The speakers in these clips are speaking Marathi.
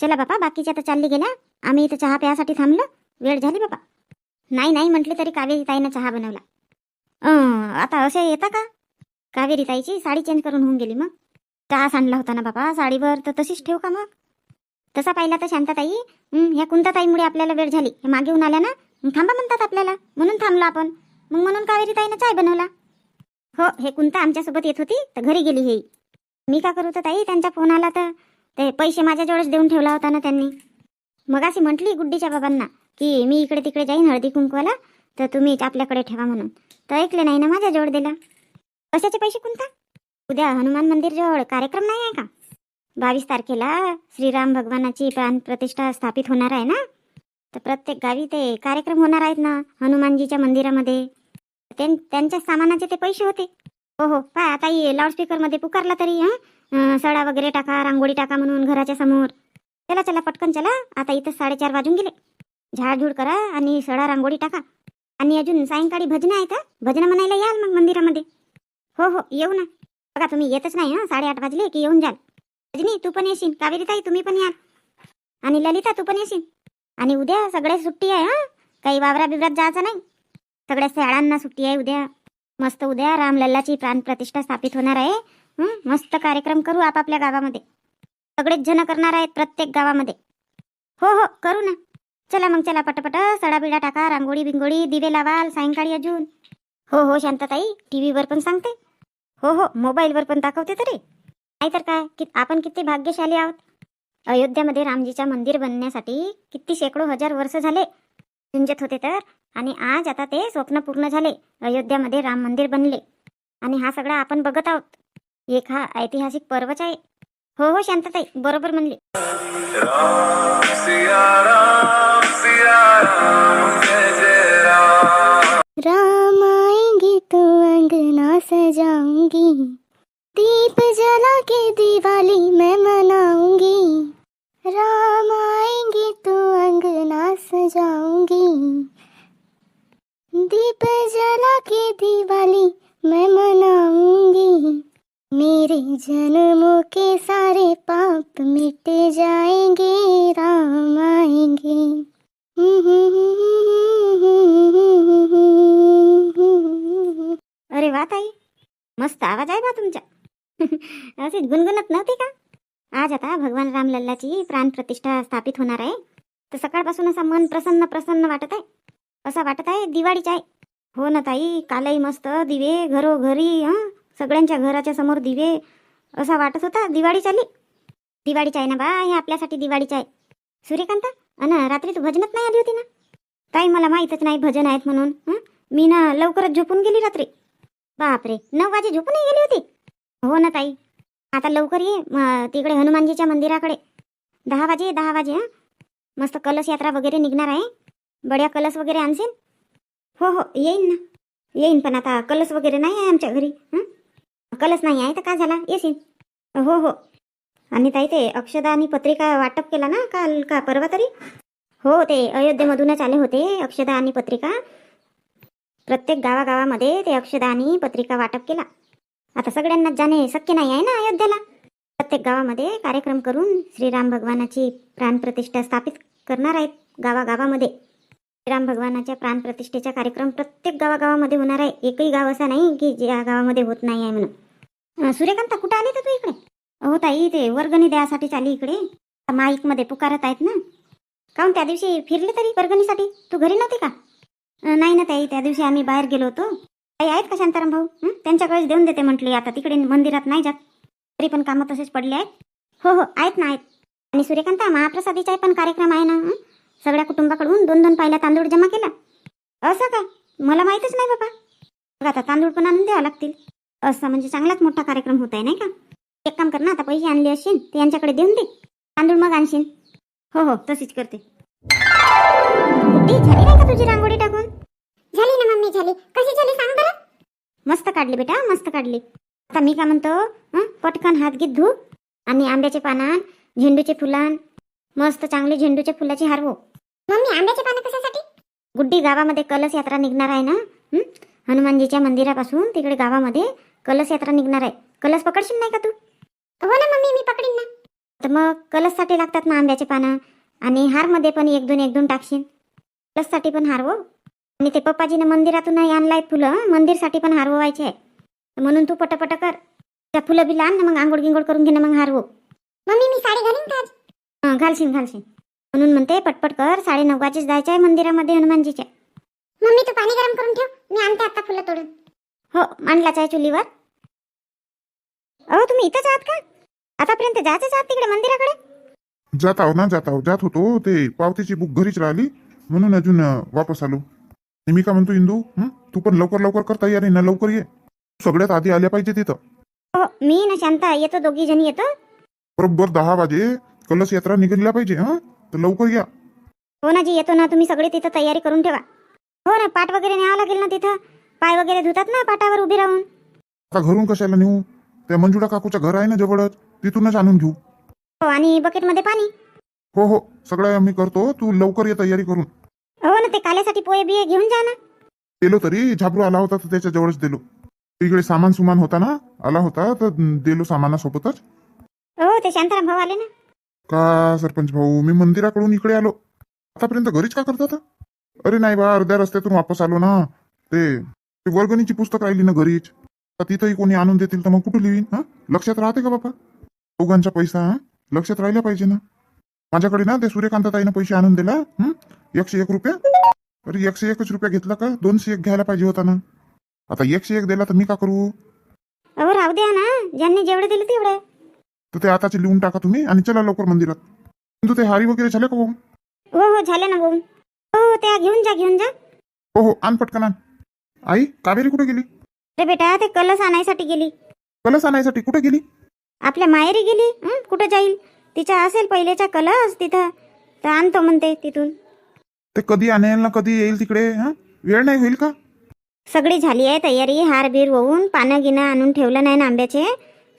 चला बापा बाकीच्या तर चालली गेल्या. आम्ही इथं चहा प्यासाठी थांबलो. वेळ झाली बापा. नाही नाही म्हटले तरी कावेरी ताईनं चहा बनवला. अं, आता असे येता का? कावेरी ताईची साडी चेंज करून होऊन गेली मग. चहा सांडला होता ना बापा साडीवर तर तशीच ठेव का मग? तसा पाहिला तर शांताताई. हं, ह्या कुंताताईमुळे आपल्याला वेळ झाली. हे मागे येऊन आल्या ना? मग थांबा म्हणतात आपल्याला. म्हणून थांबलो आपण. मग म्हणून कावेरी ताईनं चाय बनवला. हो हे कुंता आमच्यासोबत येत होती तर घरी गेली हे मी का करू तर ताई? त्यांचा फोन आला तर. ते पैसे माझ्याजवळच देऊन ठेवला होता ना त्यांनी. मग अशी म्हटली गुड्डीच्या बाबांना की मी इकडे तिकडे जाईन हळदी कुंकवाला तर तुम्ही आपल्याकडे ठेवा म्हणून. तर ऐकले नाही ना माझ्याजवळ दिला. कशाचे पैसे कोणता उद्या हनुमान मंदिर जवळ कार्यक्रम नाही आहे का? बावीस तारखेला श्रीराम भगवानाची प्राण प्रतिष्ठा स्थापित होणार आहे ना? तर प्रत्येक गावी ते कार्यक्रम होणार आहेत ना हनुमानजीच्या मंदिरामध्ये. त्यां- त्यांच्या सामानाचे ते पैसे होते. हो हो. पाय आता लाऊडस्पीकरमध्ये पुकारला तरी हा? सडा वगैरे टाका रांगोळी टाका म्हणून घराच्या समोर. चला चला पटकन चला. आता इथं साडेचार वाजून गेले. झाडझूड करा आणि सडा रांगोळी टाका. आणि अजून सायंकाळी भजनं आहे का भजनं म्हणायला याल मग मंदिरामध्ये. हो हो येऊ ना. बघा तुम्ही येतच नाही हं? साडेआठ वाजले की येऊन जाल. रजनी तू पण येशील. कावेरी ताई तुम्ही पण याल. आणि ललिता तू पण येशील. आणि उद्या सगळे सुट्टी आहे हा? काही वावरा बिवरात जायचं नाही. सगळ्या शाळांना सुट्टी आहे उद्या. मस्त उद्या रामलल्लाची प्राण प्रतिष्ठा स्थापित होणार आहे. मस्त कार्यक्रम करू आपापल्या गावामध्ये. सगळेच जण करणार आहेत प्रत्येक गावामध्ये. हो हो करू ना. चला मग चला पटपट. सडा बिडा टाका रांगोळी बिंगोळी दिवे लावाल सायंकाळी अजून. हो हो शांतताई टी व्हीवर पण सांगते. हो हो मोबाईलवर पण दाखवते तरी. नाही तर काय? कि आपण किती भाग्यशाली आहोत. अयोध्यामध्ये रामजीच्या मंदिर बनण्यासाठी किती शेकडो हजार वर्ष झाले. झुंजत होते तर. आणि आज आता ते स्वप्न पूर्ण झाले. अयोध्यामध्ये राम मंदिर बनले. आणि हा सगळा आपण बघत आहोत. एक हा ऐतिहासिक पर्वच आहे. हो हो शांतताई बरोबर म्हणली. मेरे जन्मों के सारे पाप मिट जाएंगे राम आएंगे। अरे वा ताई मस्त आवाज आहे बा तुमचा. असे गुणगुणत नव्हती का? आज आता भगवान रामलल्लाची प्राण प्रतिष्ठा स्थापित होणार आहे. तर सकाळपासून असा मन प्रसन्न प्रसन्न वाटत आहे. असं वाटत आहे दिवाळीच आहे. हो ना ताई कालही मस्त दिवे घरोघरी हां? सगळ्यांच्या घराच्या समोर दिवे असा वाटत होता. दिवाळीच आली दिवाळीच आहे ना बा हे आपल्यासाठी दिवाळीच आहे सूर्यकांत अन रात्री तू भजनत नाही आली होती ना? ताई मला माहीतच नाही भजन आहेत म्हणून. मी ना लवकरच झोपून गेली रात्री. बापरे नऊ वाजे झोपूनही गेली होती? हो ना ताई. आता लवकर ये तिकडे हनुमानजीच्या मंदिराकडे. दहा वाजे दहा वाजे हां? मस्त कलश यात्रा वगैरे निघणार आहे. बड्या कलश वगैरे आणशील? हो हो येईन ना. येईन पण आता कलश वगैरे नाही आहे आमच्या घरी. हं? कलश नाही आहे तर काय झाला? येशील. हो हो. आणि ताई ते अक्षदा आणि पत्रिका वाटप केला ना काल का परवा तरी? हो ते अयोध्येमधूनच आले होते अक्षदा आणि पत्रिका. प्रत्येक गावागावामध्ये ते अक्षदा आणि पत्रिका वाटप केला. आता सगळ्यांनाच जाणे शक्य नाही आहे ना अयोध्येला? प्रत्येक गावामध्ये कार्यक्रम करून श्रीराम भगवानाची प्राणप्रतिष्ठा स्थापित करणार आहेत गावागावामध्ये. श्रीराम भगवानाच्या प्राणप्रतिष्ठेचा कार्यक्रम प्रत्येक गावागावामध्ये होणार आहे. एकही गाव असा नाही की ज्या गावामध्ये होत नाही आहे म्हणून. सूर्यकांता कुठं आली तर तू इकडे? हो ताई ते वर्गणी द्यासाठीच चाली इकडे. माईकमध्ये पुकारत आहेत ना. काहून त्या दिवशी फिरले तरी वर्गणीसाठी? तू घरी नव्हती का? नाही ना ताई. त्या दिवशी आम्ही बाहेर गेलो होतो. ताई आहेत का शांताराम भाऊ? त्यांच्याकडेच देऊन देते म्हटली. आता तिकडे मंदिरात नाही जात. तरी पण कामं तसेच पडले आहेत. हो हो आहेत ना आहेत. आणि सूर्यकांता महाप्रसादीचाही पण कार्यक्रम आहे ना सगळ्या कुटुंबाकडून दोन दोन पायल्या तांदूळ जमा केला. असं का मला माहीतच नाही बाबा. आता तांदूळ पण आणून द्यावं लागतील. असं म्हणजे चांगलाच मोठा कार्यक्रम होत आहे नाही का? एक काम कर ना आता पैसे आणले असशील ते यांच्याकडे देऊन दे. तांदूळ मग आणशील. हो हो तशीच करते. बुड्डी, झाली नाही का तुझी रांगोळी टाकून? झाली ना मम्मी झाली. कशी झाली सांग बरं? मस्त काढली बेटा मस्त काढली. आता मी काय म्हणतो हं? पटकन हात घेत धू आणि आंब्याचे पानान झेंडूचे फुलान मस्त चांगले झेंडूच्या फुलाची हारवो मम्मी आंब्याचे पानं कशासाठी? गुड्डी गावामध्ये कलश यात्रा निघणार आहे ना हं? हनुमानजीच्या मंदिरापासून तिकडे गावामध्ये कलश यात्रा निघणार आहे. कलश पकडशील नाही का तू? हो ना मम्मी मी पकडीन ना. तर मग कलशसाठी लागतात ना आंब्याचे पानं आणि हारमध्ये पण एक दोन एक दोन टाकशील. कलशसाठी पण हार हो. आणि ते पप्पाजीनं मंदिरातूनही आणलाय फुलं मंदिरसाठी पण हार व्हायचे आहे. म्हणून तू पटपट कर. त्या फुलं बी आण ना मग आंघोळ गिंगोळ करून घे ना मग हार हो. मम्मी मी साडी घालीन का हां घालशील घालशील. म्हणून म्हणते पटपट कर. साडे नऊ वाजेच जायचं आहे मंदिरामध्ये हनुमानजीच्या. मम्मी तू पाणी गरम करून ठेव. मी आणते आता फुलं तोडून. हो मांडलाच आहे चुलीवर. अहो तुम्ही इथंच आहात का? आतापर्यंत जायचंच आहात तिकडे मंदिराकडे? जात आहो ना जात आहो. जात होतो. ते पावतीची बुक घरीच राहिली. म्हणून अजून अं, वापस आलो. आणि मी का म्हणतो इंदू? हं? तू पण लवकर लवकर कर तयारी ना लवकर ये. सगळ्यात आधी आल्या पाहिजे तिथं. हो मी ना शांता येतो दोघी जणी येतो. बरोबर दहा वाजे. कलश यात्रा निघायला पाहिजे हा? तर लवकर या. हो ना जी येतो ना. तुम्ही सगळे तिथं तयारी करून ठेवा. हो ना पाट वगैरे न्यावं लागेल ना तिथं? पाय वगैरे धुतात ना पाटावर उभी राहून? आता घरून कशाला नेऊ? त्या मंजुळा काकूचं घर आहे ना जवळच? तिथूनच आणून घेऊ. हो आणि बकेटमध्ये पाणी? हो हो. सगळं मी करतो. तू लवकर ये तयारी करून. हो ना ते काल्यासाठी पोहे बिये घेऊन जा ना. दिलो तरी. झाबरू आला होता तर त्याच्या जवळच दिलो. तिकडे सामान सुमान होता ना? आला होता तर दिलो सामानासोबतच. हो ते शांताराम भाऊ आले ना. का सरपंच भाऊ? मी मंदिराकडून इकडे आलो. आतापर्यंत घरीच का करत होता अरे नाही बा अर्ध्या रस्त्यातून वापस आलो ना. ते ते वर्गणीची पुस्तक राहिली ना घरीच. तर तिथंही कोणी आणून देतील तर मग कुठं लिहीन हा? लक्षात राहते का बापा? दोघांचा पैसा हा? लक्षात राहिला पाहिजे ना. माझ्याकडे ना ते सूर्यकांताताईनं पैसे आणून दिला हं? एकशे एक रुपया. अरे एकशे एकच रुपया घेतला का? दोनशे एक घ्यायला पाहिजे होता ना. आता एकशे एक दिला तर मी का करू? अहो राहू द्या ना. ज्यांनी जेवढे दिले तेवढे. तर ते आताचे लिहून टाका तुम्ही आणि चला लवकर मंदिरात. तू ते हारी वगैरे झाले का हो हो झाले ना भाऊ हो त्या घेऊन जा घेऊन जा. हो हो आण पटकन आण. आई कावेरी कुठे गेली? अरे बेटा ते कलस आणायसाठी गेली. कलस आणायसाठी कुठे गेली? आपल्या माहेरी गेली हं? कुठं जाईल? तिचा असेल पहिलेचा कलस तिथं. तर आणतो म्हणते तिथून. ते कधी आणेल ना कधी येईल तिकडे हा? वेळ नाही होईल का? सगळी झाली आहे तयारी. हार बीर होऊन पानं गिनं आणून ठेवलं नाही ना आंब्याचे.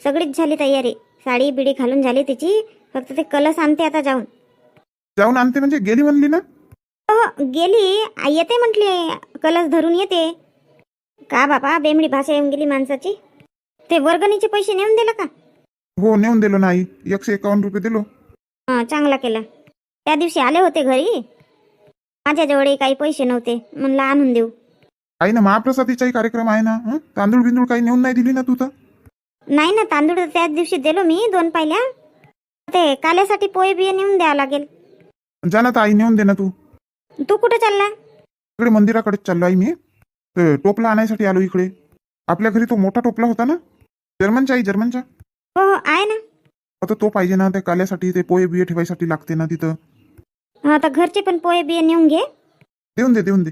सगळीच झाली तयारी. साडी बिडी घालून झाली तिची. फक्त ते कलस आणते आता जाऊन. जाऊन आणते म्हणजे गेली म्हणली ना? हो गेली. आ, येते म्हटली. कलस धरून येते. का बाबा बेमडी भाषा येऊन गेली माणसाची. ते वर्गणीचे पैसे नेऊन दिलं का? हो नेऊन दिलो ना आई. एकशे एकावन्न रुपये दिलो. हां चांगला केला. त्या दिवशी आले होते घरी. माझ्याजवळ काही पैसे नव्हते. म्हणलं आणून देऊ. आई ना महाप्रसादीचाही कार्यक्रम आहे ना हं? तांदूळ बिंदूळ काही नेऊन नाही दिली ना तू तर? नाही ना तांदूळ तर त्याच दिवशी दिलो मी दोन पाहिल्या ते काल्यासाठी पोहे बिये नेऊन द्यावं लागेल. जा ना तर आई नेऊन दे ना तू. तू कुठं चालला? इकडे मंदिराकडेच चाललो आई मी. ते टोपला आणायसाठी आलो इकडे. आपल्या घरी तो मोठा टोपला होता ना? जर्मनचा आई जर्मनचा हो हो आहे ना. आता तो पाहिजे ना ते काल्यासाठी ते पोहे बिये ठेवायसाठी लागते ना तिथं. हा आता घरचे पण पोहे बिये नेऊन घे. देऊन दे देऊन दे.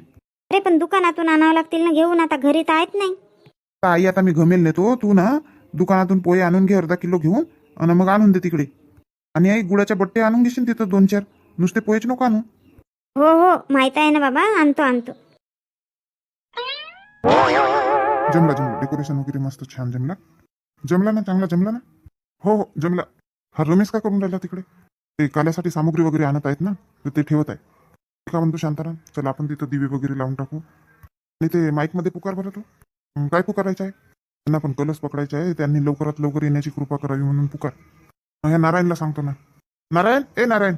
अरे पण दुकानातून आणावं लागतील ना घेऊन आता घरी तर आहेत नाही. आई आता मी घमेल नेतो तू ना दुकानातून पोहे आणून घे अर्धा किलो घेऊन आणि मग आणून दे तिकडे. आणि आई गुळाच्या बट्टे आणून घेशील तिथं दोन चार. नुसते पोहेच नको आणू. हो हो माहीत आहे ना बाबा आणतो आणतो. जमला जमला. डेकोरेशन वगैरे मस्त छान जमला. जमला ना चांगला जमला ना? हो हो जमला. हा रमेश का करून राहिला तिकडे? ते काल्यासाठी सामुग्री वगैरे आणत आहेत ना तर ते ठेवत आहे. का म्हणतो शांताराम? चला आपण तिथं दिवे वगैरे लावून टाकू. आणि ते माईकमध्ये पुकार बरं तो. काय पुकारायचं आहे? त्यांना पण कलस पकडायचा आहे. त्यांनी लवकरात लवकर येण्याची कृपा करावी म्हणून पुकार. ह्या नारायणला सांगतो ना. नारायण? ए नारायण!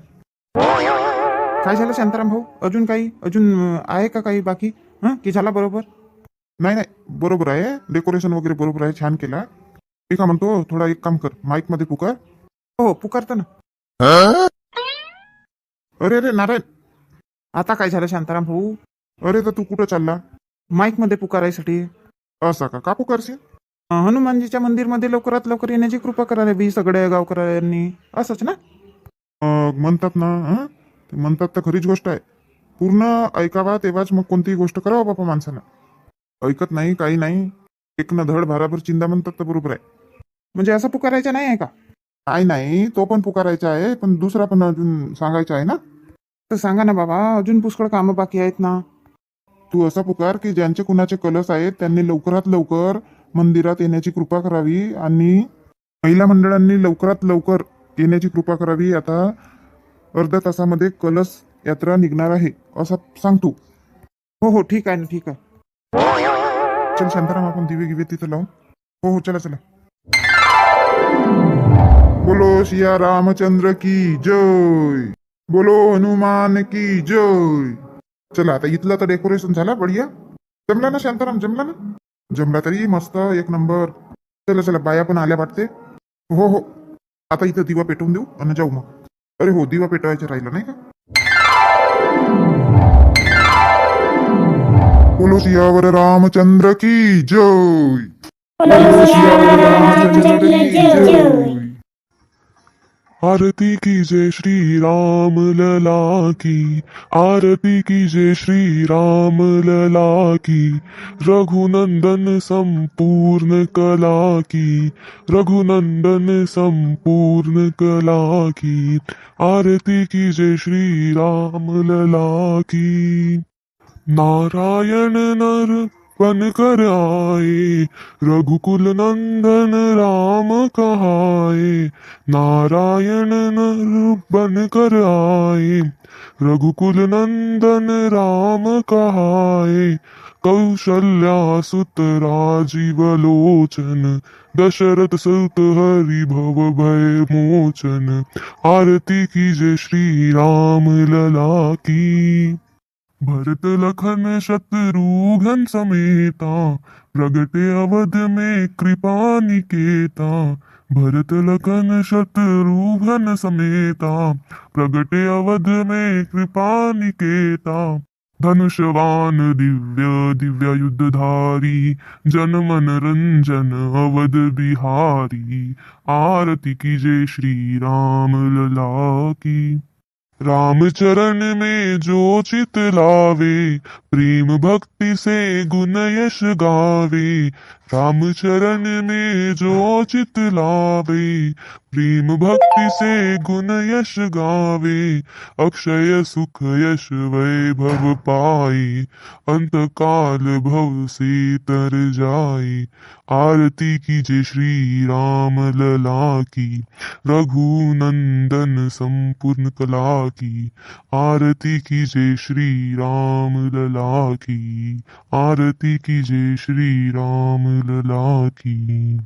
काय झालं शांताराम भाऊ? अजून काही? अजून आहे का काही बाकी? हां की झाला बरोबर? नाही नाही बरोबर आहे. डेकोरेशन वगैरे बरोबर आहे. छान केला. मी का म्हणतो थोडा एक काम कर. माईकमध्ये पुकार. हो पुकारतो ना. अरे अरे नारायण. आता काय झालं शांताराम भाऊ? अरे तर तू कुठं चालला? माईकमध्ये पुकारायसाठी. असा का? का पुकारशील? हनुमानजीच्या मंदिरमध्ये लवकरात लवकर येण्याची कृपा करायला बी सगळ्या गावकऱ्यांनी. असंच ना? म्हणतात ना हं? ते म्हणतात तर खरीच गोष्ट आहे. पूर्ण ऐकावा तेव्हाच मग कोणतीही गोष्ट करावा बापा माणसानं. ऐकत नाही काही नाही. एक ना धड भाराभर चिंता म्हणतात तर बरोबर आहे. म्हणजे असं पुकारायचं नाही आहे का? काय नाही तो पण पुकारायचा आहे पण दुसरा पण अजून सांगायचा आहे ना? तर सांगा ना बाबा अजून पुष्कळ कामं बाकी आहेत ना? तू असा पुकार की ज्यांचे कुणाचे कलश आहेत त्यांनी लवकरात लवकर मंदिरात येण्याची कृपा करावी आणि महिला मंडळांनी लवकरात लवकर येण्याची कृपा करावी. आता अर्ध्या तासामध्ये कलश यात्रा निघणार आहे असं सांग तू. हो हो ठीक आहे ना ठीक आहे. चल शांताराम आपण दिवे गिवे तिथं लावून. हो हो चला चला. बोलो सिया रामचंद्र की जय. बोलो हनुमान की जय. चला आता इथलं तर डेकोरेशन झाला बढिया. जमला ना शांताराम जमला ना? जमला तरी मस्त एक नंबर. चला चला बाया पण आल्या वाटते. हो हो. आता इथं दिवा पेटवून देऊ आणि जाऊ मग. अरे हो दिवा पेटवायचा राहिलं नाही का? बोलो रामचंद्र की जय। आरती की जय श्री राम लला की, आरती की जय श्री राम लला की, रघुनंदन संपूर्ण कला की, रघुनंदन संपूर्ण कला की, आरती की जय श्री राम लला की। नारायण नर बन कर आए रघुकुल नंदन राम कहाए। नारायण नर बन कर आए रघुकुल नंदन राम कहाए। कौशल्या सुत राजीव लोचन दशरथ सुत हरि भव भय मोचन। आरती की जय श्री राम लला की। भरत लखन शत्रुघ्न समेता प्रगटे अवध में कृपा निकेता. भरत लखन शत्रुघ्न समेता प्रगटे अवध में कृपा निकेता. धनुषवान दिव्य दिव्य युद्धधारी जन मनरंजन अवध बिहारी. आरती की जय श्री राम लला की. रामचरण में जो चित लावे प्रेम भक्ति से गुण यश गावे। राम चरण में जो चित लावे, प्रेम भक्ति से गुण यश गावे, अक्षय सुख यश वैभव पाई अंत काल भव से तर जाए। आरती की जय श्री राम लला की, रघुनंदन संपूर्ण कला की, आरती की जय श्री राम लला की, आरती की जय श्री राम लला की